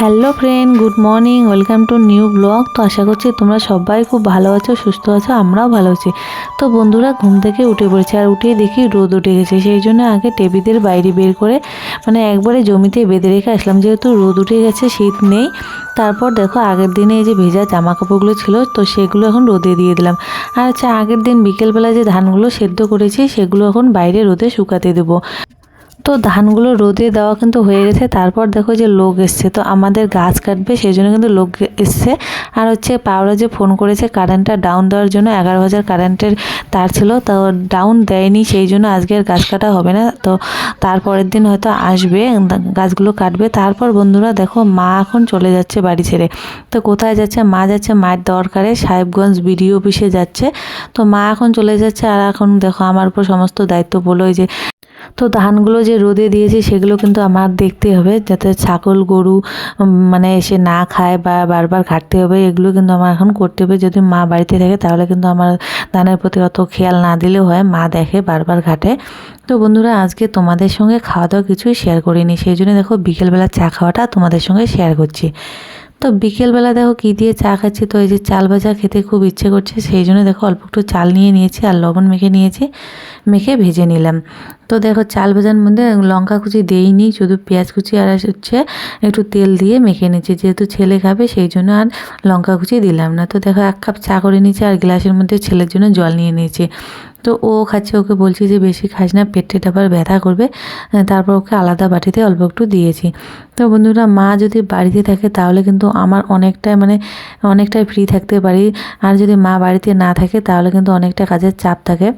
Hello friend, good morning, welcome to new blog. তো আশা করছি তোমরা সবাই খুব ভালো আছো, সুস্থ আছো, আমরাও ভালো আছি। তো বন্ধুরা, ঘুম থেকে উঠে পড়েছে আর উঠে দেখি রোদ উঠে গেছে, সেই জন্য আগে টেবিলের বাইরে বের করে মানে একবারে জমিতে বেঁধে রেখে আসলাম। যেহেতু রোদ উঠে গেছে, শীত নেই, তারপর দেখো আগের দিনে এই যে ভেজা জামা কাপড়গুলো ছিল, তো সেগুলো এখন রোদে দিয়ে দিলাম। আর আচ্ছা আগের দিন বিকেলবেলা যে ধানগুলো সেদ্ধ করেছি, সেগুলো এখন বাইরে রোদে শুকাতে দেবো। তো ধানগুলো রোদে দেওয়া কিন্তু হয়ে গেছে। তারপর দেখো যে লোক এসছে। তো আমাদের গাছ কাটবে, সেই জন্য কিন্তু লোক এসছে। আর হচ্ছে পাওরা যে ফোন করেছে কারেন্টটা ডাউন দেওয়ার জন্য এগারো হাজার কারেন্টের তার ছিল। তো ডাউন দেয়নি, সেই জন্য আজকে আর গাছ কাটা হবে না। তো তারপরের দিন হয়তো আসবে, গাছগুলো কাটবে। তারপর বন্ধুরা দেখো, মা এখন চলে যাচ্ছে বাড়ি ছেড়ে। তো কোথায় যাচ্ছে? মা যাচ্ছে মায়ের দরকারে, সাহেবগঞ্জ বিডিও অফিসে যাচ্ছে। তো মা এখন চলে যাচ্ছে। আর এখন দেখো, আমার উপর সমস্ত দায়িত্ব বলো যে তো ধানগুলো যে রোদে দিয়েছি সেগুলো কিন্তু আমার দেখতে হবে যাতে ছাগল, গরু মানে এসে না খায় বা বারবার ঘাটতে হবে, এগুলো কিন্তু আমার এখন করতে হবে। যদি মা বাড়িতে থাকে তাহলে কিন্তু আমার ধানের প্রতি অত খেয়াল না দিলেও হয়, মা দেখে বারবার ঘাটে তো বন্ধুরা, আজকে তোমাদের সঙ্গে খাওয়া দাওয়া কিছুই শেয়ার করিনি, সেই জন্য দেখো বিকেলবেলা চা খাওয়াটা তোমাদের সঙ্গে শেয়ার করছি। তো বিকেলবেলা দেখো কী দিয়ে চা খাচ্ছি, তো এই যে চাল ভাজা খেতে খুব ইচ্ছে করছে, সেই জন্য দেখো অল্প একটু চাল নিয়ে নিয়েছি আর লবণ মেখে নিয়েছি, মেখে ভেজে নিলাম। তো দেখো চাল ভাজার মধ্যে লঙ্কা কুচি দেইনি, শুধু পেঁয়াজ কুচি আর হচ্ছে একটু তেল দিয়ে মেখে নিচ্ছি যেহেতু ছেলে খাবে সেই জন্য আর লঙ্কা কুচি দিলাম না। তো দেখো এক কাপ চা করে নিয়েছি আর গ্লাসের মধ্যে ছেলের জন্য জল নিয়ে নিয়েছি। তো ও খাচ্ছে, ওকে বলছি যে বেশি খাস না, পেটে আবার ব্যথা করবে। তারপর ওকে আলাদা বাটিতে অল্প একটু দিয়েছি। তো বন্ধুরা, মা যদি বাড়িতে থাকে তাহলে কিন্তু আমার অনেকটাই মানে অনেকটাই ফ্রি থাকতে পারি। আর যদি মা বাড়িতে না থাকে তাহলে কিন্তু অনেকটা কাজের চাপ থাকে।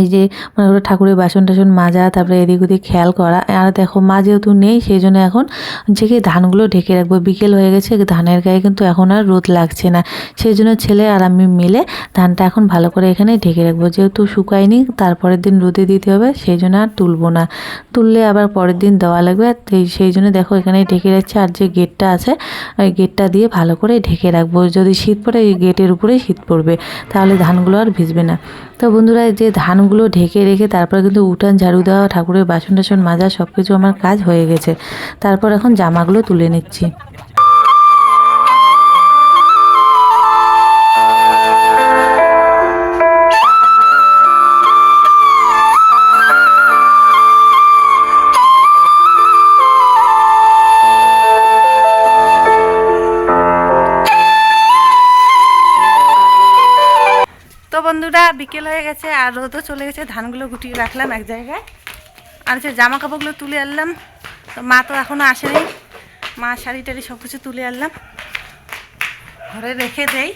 এই যে মনে করো ঠাকুরের বাসন টাসন মাজা, তারপরে এদিক ওদিক খেয়াল করা। আর দেখো, মা যেহেতু নেই সেই জন্য এখন হচ্ছে কি ধানগুলো ঢেকে রাখব। বিকেল হয়ে গেছে, ধানের গায়ে কিন্তু এখন আর রোদ লাগছে না। সেই জন্য ছেলে আর আমি মিলে ধানটা এখন ভালো করে এখানে ঢেকে রাখব। যেহেতু শুকায়নি, তারপরের দিন রোদে দিতে হবে সেই জন্য আর তুলবো না। তুললে আবার পরের দিন দেওয়া লাগবে। আর সেই জন্য দেখো, এখানে ঢেকে রাখছে। আর যে গেটটা আছে, ওই গেটটা দিয়ে ভালো করে ঢেকে রাখব। যদি শীত পড়ে, এই গেটের উপরেই শীত পড়বে, তাহলে ধানগুলো আর ভিজবে না। তো বন্ধুরা যে ধানগুলো ঢেকে রেখে তারপর কিন্তু উঠান, ঝাড়ু দেওয়া, ঠাকুরের বাসন টাসন মাজা সব কিছু আমার কাজ হয়ে গেছে। তারপর এখন জামাগুলো তুলে নিচ্ছি। বন্ধুরা, বিকেল হয়ে গেছে, আর রোদও চলে গেছে, ধানগুলো গুটিয়ে রাখলাম এক জায়গায়। আর হচ্ছে জামা কাপড়গুলো তুলে আনলাম। তো মা তো এখনও আসেনি। মা শাড়ি টাড়ি সব কিছু তুলে আনলাম। ঘরে রেখে দেই।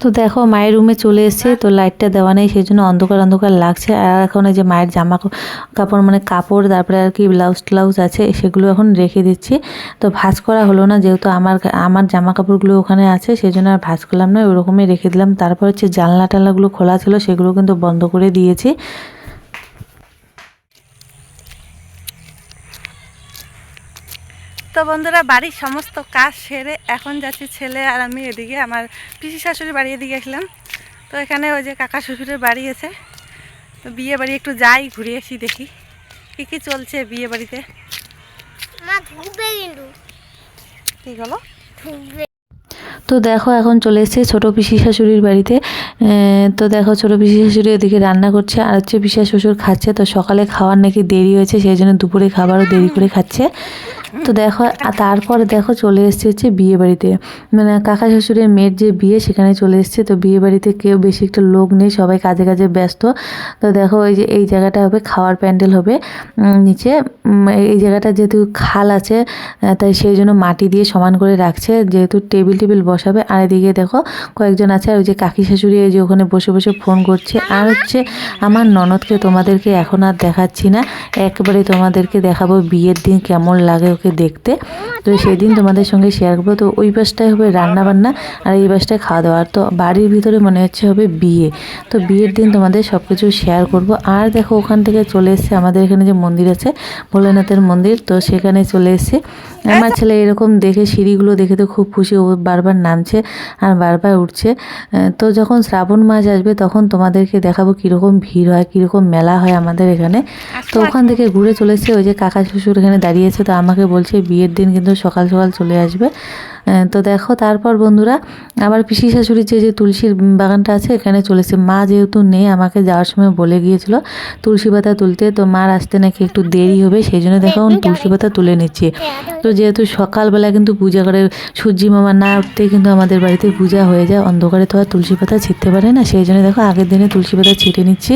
তো দেখো, মায়ের রুমে চলে এসছে, তো লাইটটা দেওয়া নেই, সেই জন্য অন্ধকার অন্ধকার লাগছে। আর এখন এই যে মায়ের জামা কাপড় মানে কাপড়, তারপরে আর কি ব্লাউজ ট্লাউজ আছে, সেগুলো এখন রেখে দিচ্ছি। তো ভাজ করা হলো না, যেহেতু আমার আমার জামা কাপড়গুলো ওখানে আছে, সেই জন্য আর ভাজ করলাম না ওরকমই রেখে দিলাম। তারপর হচ্ছে জানলা টানলাগুলো খোলা ছিল, সেগুলো কিন্তু বন্ধ করে দিয়েছি। তো বন্ধুরা বাড়ির সমস্ত কাজ সেরে এখন যাচ্ছি ছেলে আর আমি এদিকে আমার পিসি শাশুড়ি বাড়ি এদিকে আসলাম। তো এখানে ওই যে কাকা শ্বশুরের বাড়ি আছে। তো বিয়ে বাড়ি একটু যাই ঘুরে আসি দেখি কী কী চলছে বিয়ে বাড়িতে। কী হলো তো দেখো এখন চলে এসেছি ছোটো পিসি শাশুড়ির বাড়িতে। তো দেখো ছোটো পিসি শাশুড়ি ওদিকে রান্না করছে, আর হচ্ছে পিসা শ্বশুর খাচ্ছে, তো সকালে খাওয়ার নাকি দেরি হয়েছে, সেই জন্য দুপুরে খাবারও দেরি করে খাচ্ছে। তো দেখো, আর তারপর দেখো চলে এসেছে হচ্ছে বিয়ে বাড়িতে। মানে কাকা শ্বশুরের মেয়ের যে বিয়ে, সেখানে চলে এসেছে। তো বিয়ে বাড়িতে কেউ বেশি একটা লোক নেই, সবাই কাজে কাজে ব্যস্ত। তো দেখো এই যে, এই জায়গাটা হবে খাওয়ার প্যান্ডেল হবে নিচে। এই জায়গাটা যেহেতু খাল আছে তাই সেই জন্য মাটি দিয়ে সমান করে রাখছে। যেহেতু টেবিল টেবিল বসাবে, আর এদিকে দেখো কয়েকজন আছে, আর ওই যে কাকি শাশুড়ি যে ওখানে বসে বসে ফোন করছে। আর হচ্ছে আমার ননদকে তোমাদেরকে এখন আর দেখাচ্ছি না। একবারে তোমাদেরকে দেখাবো বিয়ের দিন কেমন লাগে ওকে দেখতে। তো সেদিন তোমাদের সঙ্গে শেয়ার করব। তো ওই পাশটায় হবে রান্না বান্না আর এই পাশটায় খাওয়া দাওয়া আর তো বাড়ির ভিতরে মনে হচ্ছে হবে বিয়ে। তো বিয়ের দিন তোমাদের সব কিছু শেয়ার করব। আর দেখো ওখান থেকে চলে এসেছে আমাদের এখানে যে মন্দির আছে ভোলেনাথের মন্দির। তো সেখানে চলে এসেছে। আমার ছেলে এরকম দেখে সিঁড়িগুলো দেখে তো খুব খুশি। ও বারবার নামছে আর বারবার উঠছে। তো যখন শ্রাবণ মাস আসবে তখন তোমাদেরকে দেখাবো কীরকম ভিড় হয় কীরকম মেলা হয় আমাদের এখানে। তো ওখান থেকে ঘুরে চলেছে ওই যে কাকা শ্বশুর এখানে দাঁড়িয়েছে তো আমাকে বলছে বিয়ের দিন কিন্তু সকাল সকাল চলে আসবে। তো দেখো, তারপর বন্ধুরা আবার পিসি শাশুড়ির যে যে তুলসীর বাগানটা আছে, এখানে চলেছে মা যেহেতু নেই, আমাকে যাওয়ার সময় বলে গিয়েছিল তুলসী পাতা তুলতে। তো মার আসতে নাকি একটু দেরি হবে, সেই জন্য দেখো তুলসী পাতা তুলে নিচ্ছি। তো যেহেতু সকালবেলা কিন্তু পূজা করে, সূর্যি মামা না উঠতেই কিন্তু আমাদের বাড়িতে পূজা হয়ে যায়। অন্ধকারে তো আর তুলসী পাতা ছিটতে পারে না, সেই জন্য দেখো, আগের দিনে তুলসী পাতা ছিটে নিচ্ছি।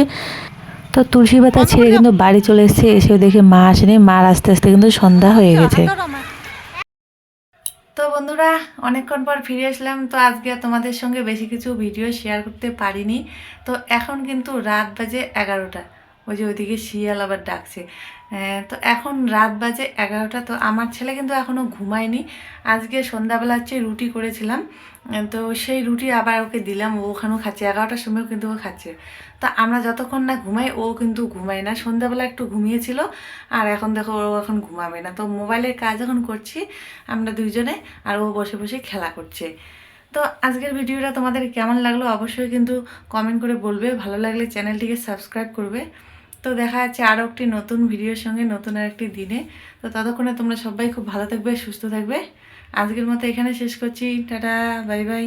তো তুলসী পাতা ছিঁড়ে কিন্তু বাড়ি চলে এসেছে, এসে দেখে মা আসেনি। মার আস্তে আস্তে কিন্তু সন্ধ্যা হয়ে গেছে। তো বন্ধুরা, অনেকক্ষণ পর ফিরে আসলাম। তো আজকে তোমাদের সঙ্গে বেশি কিছু ভিডিও শেয়ার করতে পারিনি। তো এখন কিন্তু রাত বাজে এগারোটা। ওই যে ওইদিকে শিয়াল আবার ডাকছে। তো এখন রাত বাজে এগারোটা, তো আমার ছেলে কিন্তু এখনও ঘুমায়নি। আজকে সন্ধ্যাবেলা হচ্ছে রুটি করেছিলাম। তো সেই রুটি আবার ওকে দিলাম, ও ওখানেও খাচ্ছে। এগারোটার সময়ও কিন্তু ও খাচ্ছে। তো আমরা যতক্ষণ না ঘুমাই, ও কিন্তু ঘুমায় না। সন্ধ্যাবেলা একটু ঘুমিয়েছিল, আর এখন দেখো ও এখন ঘুমাবে না। তো মোবাইলের কাজ এখন করছি আমরা দুইজনে, আর ও বসে বসে খেলা করছে। তো আজকের ভিডিওটা তোমাদের কেমন লাগল অবশ্যই কিন্তু কমেন্ট করে বলবে। ভালো লাগলে চ্যানেলটিকে সাবস্ক্রাইব করবে। তো দেখা যাচ্ছে আরও একটি নতুন ভিডিওর সঙ্গে নতুন আর একটি দিনে। তো ততক্ষণে তোমরা সবাই খুব ভালো থাকবে, সুস্থ থাকবে। আজকের মতো এখানে শেষ করছি। Tata, bye bye.